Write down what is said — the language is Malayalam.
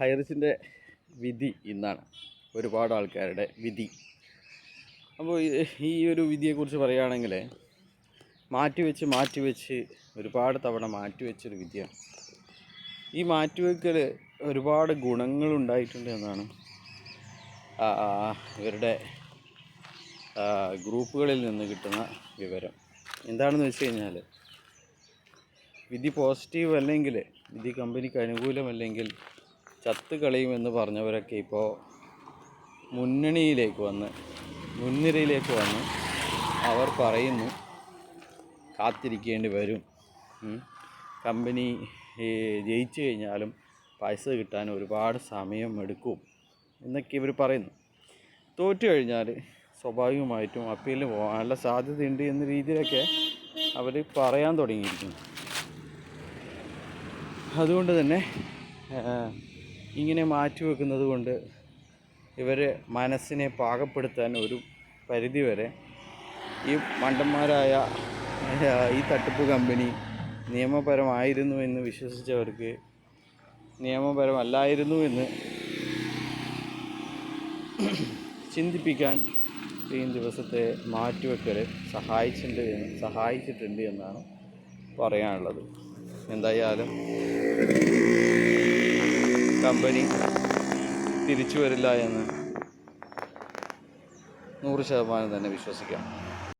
ഹൈറിസിന്റെ വിധി ഇന്നാണ്. ഒരുപാട് ആൾക്കാരുടെ വിധി. അപ്പോൾ ഈ- ഒരു വിധിയെക്കുറിച്ച് പറയുകയാണെങ്കിൽ മാറ്റിവെച്ച് മാറ്റിവെച്ച് ഒരുപാട് തവണ മാറ്റിവെച്ചൊരു വിധിയാണ്. ഈ മാറ്റിവെക്കൽ ഒരുപാട് ഗുണങ്ങളുണ്ടായിട്ടുണ്ട് എന്നാണ് ഇവരുടെ ഗ്രൂപ്പുകളിൽ നിന്ന് കിട്ടുന്ന വിവരം. എന്താണെന്ന് വെച്ച് കഴിഞ്ഞാൽ വിധി പോസിറ്റീവ് അല്ലെങ്കിൽ വിധി കമ്പനിക്ക് അനുകൂലമല്ലെങ്കിൽ ചത്ത് കളയുമെന്ന് പറഞ്ഞവരൊക്കെ ഇപ്പോൾ മുന്നണിയിലേക്ക് വന്ന് മുൻനിരയിലേക്ക് വന്ന് അവർ പറയുന്നു കാത്തിരിക്കേണ്ടി വരും. കമ്പനി ജയിച്ചു കഴിഞ്ഞാലും പൈസ കിട്ടാൻ ഒരുപാട് സമയം എടുക്കും എന്നൊക്കെ ഇവർ പറയുന്നു. തോറ്റു കഴിഞ്ഞാൽ സ്വാഭാവികമായിട്ടും അപ്പീലിന് പോകാനുള്ള സാധ്യതയുണ്ട് എന്ന രീതിയിലൊക്കെ അവർ പറയാൻ തുടങ്ങിയിരിക്കുന്നു. അതുകൊണ്ട് തന്നെ ഇങ്ങനെ മാറ്റിവെക്കുന്നത് കൊണ്ട് ഇവരെ മനസ്സിനെ പാകപ്പെടുത്താൻ ഒരു പരിധിവരെ ഈ മണ്ടന്മാരായ ഈ തട്ടിപ്പ് കമ്പനി നിയമപരമായിരുന്നു എന്ന് വിശ്വസിച്ചവർക്ക് നിയമപരമല്ലായിരുന്നു എന്ന് ചിന്തിപ്പിക്കാൻ ഈ ദിവസത്തെ മാറ്റിവെക്കൽ സഹായിച്ചിട്ടുണ്ട് എന്ന് സഹായിച്ചിട്ടുണ്ട് എന്നാണ് പറയാനുള്ളത്. എന്തായാലും കമ്പനി തിരിച്ചു വരില്ല എന്ന് നൂറ് ശതമാനം തന്നെ വിശ്വസിക്കാം.